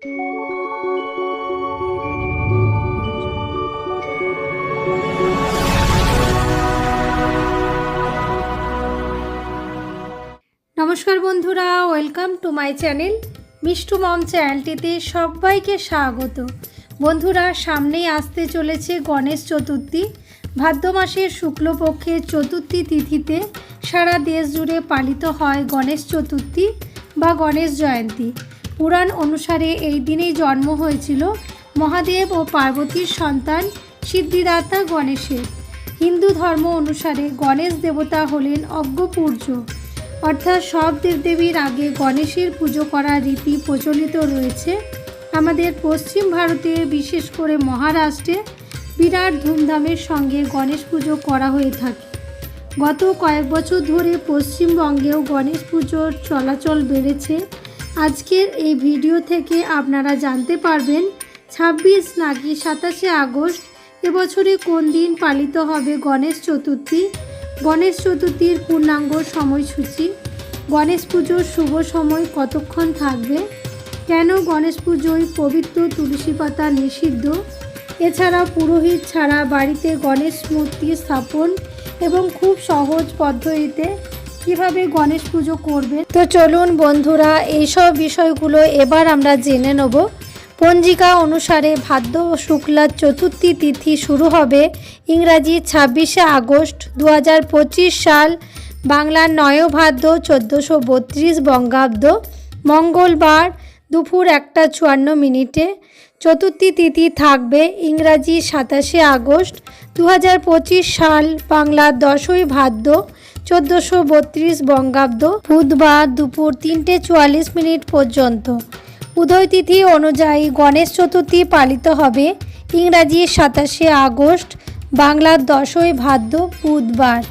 নমস্কার বন্ধুরা welcome to my channel Mistu mom চ্যানেলটিতে সবাইকে স্বাগত। বন্ধুরা, সামনেই আসতে চলেছে গণেশ চতুর্থী। ভাদ্র মাসের শুক্লপক্ষের চতুর্থী তিথিতে সারা দেশ জুড়ে পালিত হয় গণেশ চতুর্থী বা গণেশ জয়ন্তী। পুরাণ অনুসারে এই দিনেই জন্ম হয়েছিল মহাদেব ও পার্বতীর সন্তান সিদ্ধিদাতা গণেশের। হিন্দু ধর্ম অনুসারে গণেশ দেবতা হলেন অজ্ঞপূর্য। অর্থাৎ সব দেবদেবীর আগে গণেশের পুজো করার রীতি প্রচলিত রয়েছে। আমাদের পশ্চিম ভারতে, বিশেষ করে মহারাষ্ট্রে, বিরাট ধুমধামের সঙ্গে গণেশ পুজো করা হয়ে থাকে। গত কয়েক বছর ধরে পশ্চিমবঙ্গেও গণেশ পুজোর চলাচল বেড়েছে। আজকের এই ভিডিও থেকে আপনারা জানতে পারবেন ছাব্বিশ নাকি সাতাশে আগস্ট এবছরে কোন দিন পালিত হবে গণেশ চতুর্থী। গণেশ চতুর্থীর পূর্ণাঙ্গ সময়সূচি। গণেশ পুজোর শুভ সময় কতক্ষণ থাকবে? কেন গণেশ পুজোয় পবিত্র তুলসী পাতা নিষিদ্ধ? এছাড়া পুরোহিত ছাড়া বাড়িতে গণেশ মূর্তি স্থাপন এবং খুব সহজ পদ্ধতিতে কীভাবে গণেশ পুজো করবেন? তো চলুন বন্ধুরা, এইসব বিষয়গুলো এবার আমরা জেনে নেব। পঞ্জিকা অনুসারে ভাদ্র শুক্লা চতুর্থী তিথি শুরু হবে ইংরাজি ছাব্বিশে আগস্ট দু হাজার পঁচিশ সাল, বাংলার নয় ভাদ্র চোদ্দোশো বত্রিশ বঙ্গাব্দ, মঙ্গলবার দুপুর একটা চুয়ান্ন মিনিটে। চতুর্থী তিথি থাকবে ইংরাজি সাতাশে আগস্ট দু হাজার পঁচিশ সাল, বাংলার দশই ভাদ্র চোদ্দোশো বত্রিশ বঙ্গাব্দ বুধবার দুপুর তিনটে চুয়াল্লিশ মিনিট পর্যন্ত। উদয় তিথি অনুযায়ী গণেশ চতুর্থী পালিত হবে ইংরাজি সাতাশে আগস্ট, বাংলার দশই ভাদ্র বুধবার।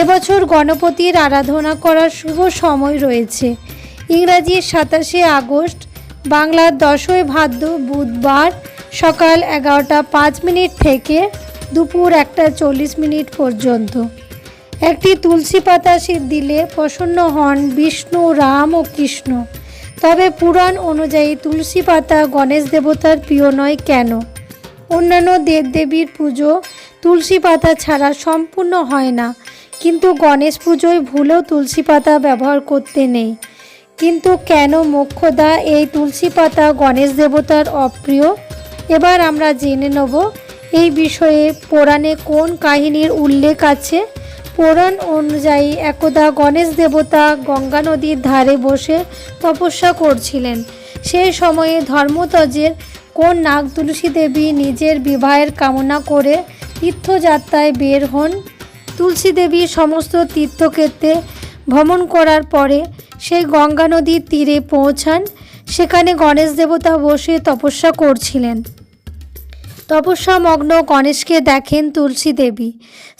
এবছর গণপতির আরাধনা করার শুভ সময় রয়েছে। ইংরাজি সাতাশে আগস্ট, বাংলার দশই ভাদ্র বুধবার সকাল এগারোটা পাঁচ মিনিট থেকে দুপুর একটা চল্লিশ মিনিট পর্যন্ত। একটি তুলসী পাতা দিলে প্রসন্ন হন বিষ্ণু, রাম ও কৃষ্ণ। তবে পুরাণ অনুযায়ী তুলসী পাতা গণেশ দেবতার প্রিয় নয় কেন? অন্যান্য দেবদেবীর পুজো তুলসী পাতা ছাড়া সম্পূর্ণ হয় না। কিন্তু গণেশ পুজোয় ভুলেও তুলসী পাতা ব্যবহার করতে নেই। কিন্তু কেন মোক্ষদা এই তুলসী পাতা গণেশ দেবতার অপ্রিয়? এবার আমরা জেনে নেব এই বিষয়ে পুরাণে কোন কাহিনীর উল্লেখ আছে? পুরাণ অনুযায়ী একদা গণেশ দেবতা গঙ্গা নদীর ধারে বসে তপস্যা করছিলেন। সেই সময়ে ধর্মতজের কোন নাগ তুলসী দেবী নিজের বিবাহের কামনা করে তীর্থযাত্রায় বের হন? তুলসী দেবী সমস্ত তীর্থক্ষেত্রে ভ্রমণ করার পরে সেই গঙ্গা নদীর তীরে পৌঁছান। সেখানে গণেশ দেবতা বসে তপস্যা করছিলেন। তপস্যামগ্ন গণেশকে দেখেন তুলসী দেবী।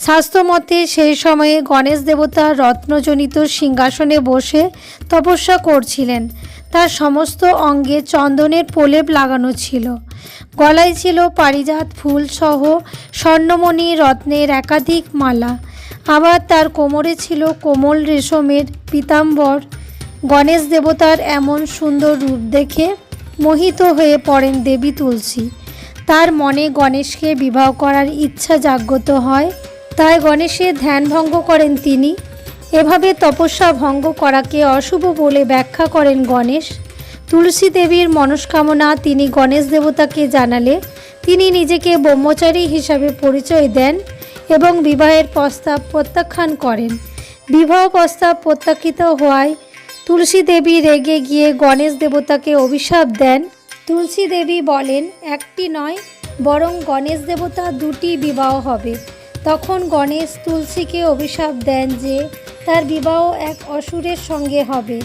স্বাস্থ্যমতে সেই সময়ে গণেশ দেবতা রত্নজনিত সিংহাসনে বসে তপস্যা করছিলেন। তার সমস্ত অঙ্গে চন্দনের প্রলেপ লাগানো ছিল। গলায় ছিল পারিজাত ফুল সহ স্বর্ণমণি রত্নের একাধিক মালা। আবার তার কোমরে ছিল কোমল রেশমের পীতাম্বর। গণেশ দেবতার এমন সুন্দর রূপ দেখে মোহিত হয়ে পড়েন দেবী তুলসী। তার মনে গণেশকে বিবাহ করার ইচ্ছা জাগ্রত হয়। তাই গণেশের ধ্যান ভঙ্গ করেন তিনি। এভাবে তপস্যা ভঙ্গ করাকে অশুভ বলে ব্যাখ্যা করেন গণেশ। তুলসী দেবীর মনস্কামনা তিনি গণেশ দেবতাকে জানালে, তিনি নিজেকে ব্রহ্মচারী হিসাবে পরিচয় দেন এবং বিবাহের প্রস্তাব প্রত্যাখ্যান করেন। বিবাহ প্রস্তাব প্রত্যাখ্যিত হওয়ায় তুলসী দেবী রেগে গিয়ে গণেশ দেবতাকে অভিশাপ দেন তুলসী দেবী বলেন, একটি নয়, বরং গণেশ দেবতা দুটি বিবাহ হবে। তখন গণেশ তুলসীকে অভিশাপ দেন যে তার বিবাহ এক অসুরের সঙ্গে হবে।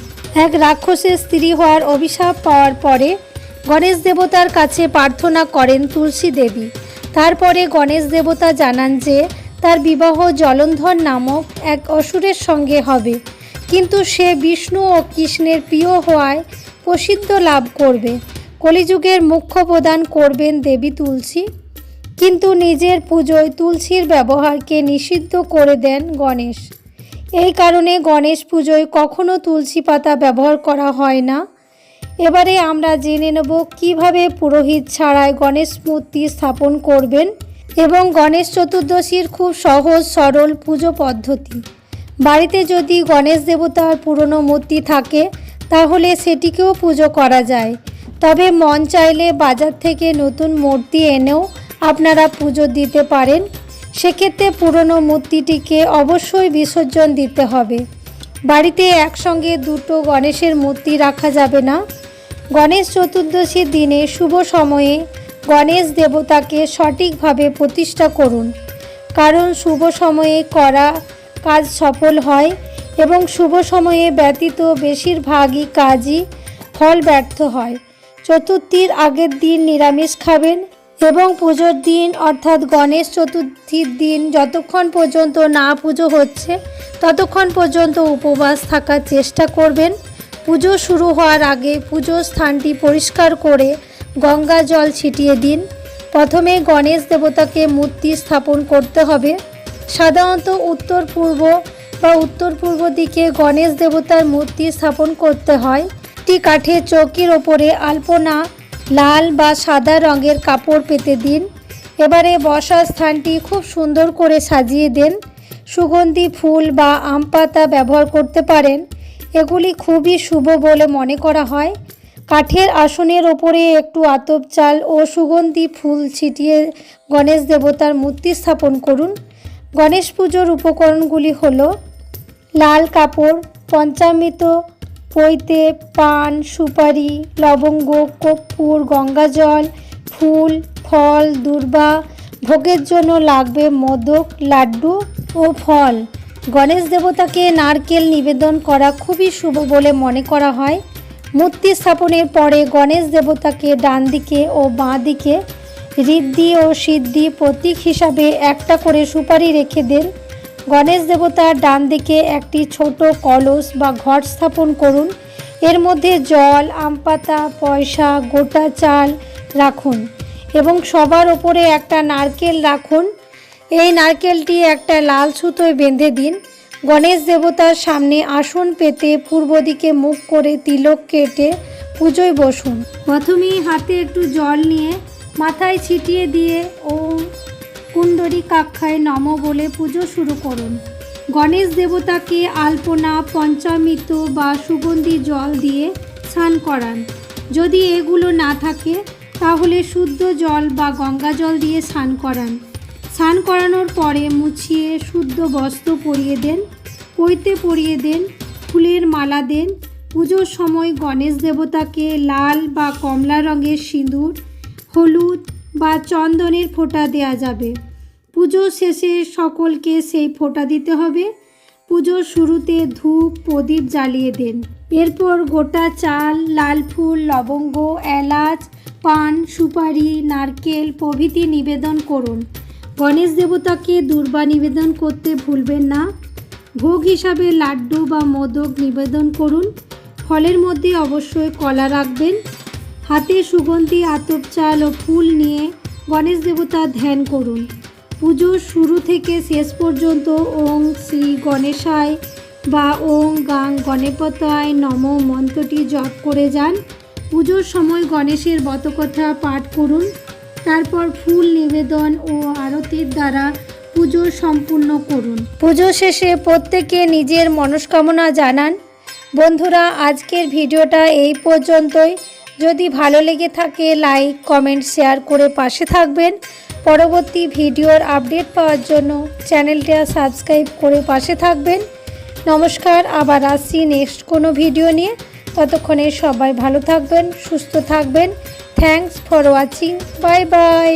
এক রাক্ষসের স্ত্রী হওয়ার অভিশাপ পাওয়ার পরে গণেশ দেবতার কাছে প্রার্থনা করেন তুলসী দেবী তারপরে গণেশ দেবতা জানান যে তার বিবাহ জলন্ধর নামক এক অসুরের সঙ্গে হবে। কিন্তু সে বিষ্ণু ও কৃষ্ণের প্রিয় হওয়ায় প্রসিদ্ধ লাভ করবে। কলিযুগের মুখ্য প্রদান করবেন দেবী তুলসী। কিন্তু নিজের পুজোয় তুলসীর ব্যবহারকে নিষিদ্ধ করে দেন গণেশ। এই কারণে গণেশ পুজোয় কখনো তুলসী পাতা ব্যবহার করা হয় না। এবারে আমরা জেনে নেব কীভাবে পুরোহিত ছাড়াই গণেশ মূর্তি স্থাপন করবেন এবং গণেশ চতুর্দশীর খুব সহজ, সরল পুজো পদ্ধতি। বাড়িতে যদি গণেশ দেবতার পুরনো মূর্তি থাকে, তাহলে সেটিকেও পুজো করা যায়। তবে মন চাইলে বাজার থেকে নতুন মূর্তি এনেও আপনারা পুজো দিতে পারেন। সেক্ষেত্রে পুরনো মূর্তিটিকে অবশ্যই বিসর্জন দিতে হবে। বাড়িতে একসঙ্গে দুটো গণেশের মূর্তি রাখা যাবে না। গণেশ চতুর্দশীর দিনে শুভ সময়ে গণেশ দেবতাকে সঠিকভাবে প্রতিষ্ঠা করুন। কারণ শুভ সময়ে করা কাজ সফল হয় এবং শুভ সময়ে ব্যতীত বেশিরভাগই কাজই ফল ব্যর্থ হয়। চতুর্থীর আগের দিন নিরামিষ খাবেন এবং পুজোর দিন, অর্থাৎ গণেশ চতুর্থীর দিন যতক্ষণ পর্যন্ত না পুজো হচ্ছে, ততক্ষণ পর্যন্ত উপবাস থাকার চেষ্টা করবেন। পুজো শুরু হওয়ার আগে পুজোর স্থানটি পরিষ্কার করে গঙ্গা জল ছিটিয়ে দিন। প্রথমে গণেশ দেবতাকে মূর্তি স্থাপন করতে হবে। সাধারণত উত্তর পূর্ব বা উত্তর পূর্ব দিকে গণেশ দেবতার মূর্তি স্থাপন করতে হয়। একটি কাঠের চৌকির ওপরে আলপনা, লাল বা সাদা রঙের কাপড় পেতে দিন। এবারে বসার স্থানটি খুব সুন্দর করে সাজিয়ে দেন। সুগন্ধি ফুল বা আম পাতা ব্যবহার করতে পারেন। এগুলি খুবই শুভ বলে মনে করা হয়। কাঠের আসনের ওপরে একটু আতপ চাল ও সুগন্ধি ফুল ছিটিয়ে গণেশ দেবতার মূর্তি স্থাপন করুন। গণেশ পুজোর উপকরণগুলি হলো, লাল কাপড়, পঞ্চামৃত পৈতে পান, সুপারি, লবঙ্গ, কর্পূর, গঙ্গাজল, ফুল, ফল, দুর্বা, ভোগের জন্য লাগবে মোদক, লাড্ডু ও ফল। গণেশ দেবতাকে নারকেল নিবেদন করা খুবই শুভ বলে মনে করা হয়। মূর্তি স্থাপনের পরে গণেশ দেবতাকে ডান দিকে ও বাঁ দিকে ঋদ্ধি ও সিদ্ধি প্রতীক হিসাবে একটা করে সুপারি রেখে দেন। গণেশ দেবতার ডান দিকে একটি ছোট কলস বা ঘট স্থাপন করুন। এর মধ্যে জল, আম পাতা, পয়সা, গোটা চাল রাখুন এবং সবার ওপরে একটা নারকেল রাখুন। এই নারকেলটি একটা লাল সুতোয় বেঁধে দিন। গণেশ দেবতার সামনে আসন পেতে পূর্ব দিকে মুখ করে তিলক কেটে পুজোয় বসুন। প্রথমেই হাতে একটু জল নিয়ে মাথায় ছিটিয়ে দিয়ে ওম কুণ্ডরী কাক্ষায় নম বলে পুজো শুরু করুন। গণেশ দেবতাকে আলপনা, পঞ্চামৃত বা সুগন্ধি জল দিয়ে স্নান করান। যদি এগুলো না থাকে, তাহলে শুদ্ধ জল বা গঙ্গা জল দিয়ে স্নান করান। স্নান করানোর পরে মুছিয়ে শুদ্ধ বস্ত্র পরিয়ে দেন পইতে পরিয়ে দেন, ফুলের মালা দেন। পুজোর সময় গণেশ দেবতাকে লাল বা কমলা রঙের সিঁদুর, হলুদ বা চন্দনের ফোঁটা দেয়া যাবে। পুজো শেষে সকলকে সেই ফোঁটা দিতে হবে। পুজোর শুরুতে ধূপ, প্রদীপ জ্বালিয়ে দেন। এরপর গোটা চাল, লাল ফুল, লবঙ্গ, এলাচ, পান, সুপারি, নারকেল প্রভৃতি নিবেদন করুন। গণেশ দেবতাকে দুর্বা নিবেদন করতে ভুলবেন না। ভোগ হিসাবে লাড্ডু বা মোদক নিবেদন করুন। ফলের মধ্যে অবশ্যই কলা রাখবেন। হাতে সুগন্ধি, আতপ চাল ও ফুল নিয়ে গণেশ দেবতার ধ্যান করুন। পুজোর শুরু থেকে শেষ পর্যন্ত ওং শ্রী গণেশায় বা ওং গাং গণপতায় নম মন্ত্রটি জপ করে যান। পুজোর সময় গণেশের বতকথা পাঠ করুন। তারপর ফুল নিবেদন ও আরতির দ্বারা পুজো সম্পূর্ণ করুন। পুজো শেষে প্রত্যেকে নিজের মনস্কামনা জানান। বন্ধুরা, আজকের ভিডিওটা এই পর্যন্তই। যদি ভালো লেগে থাকে, লাইক, কমেন্ট, শেয়ার করে পাশে থাকবেন। পরবর্তী ভিডিওর আপডেট পাওয়ার জন্য চ্যানেলটা সাবস্ক্রাইব করে পাশে থাকবেন। নমস্কার, আবার আসছি নেক্সট কোনো ভিডিও নিয়ে। ততক্ষণে সবাই ভালো থাকবেন, সুস্থ থাকবেন। Thanks for watching bye bye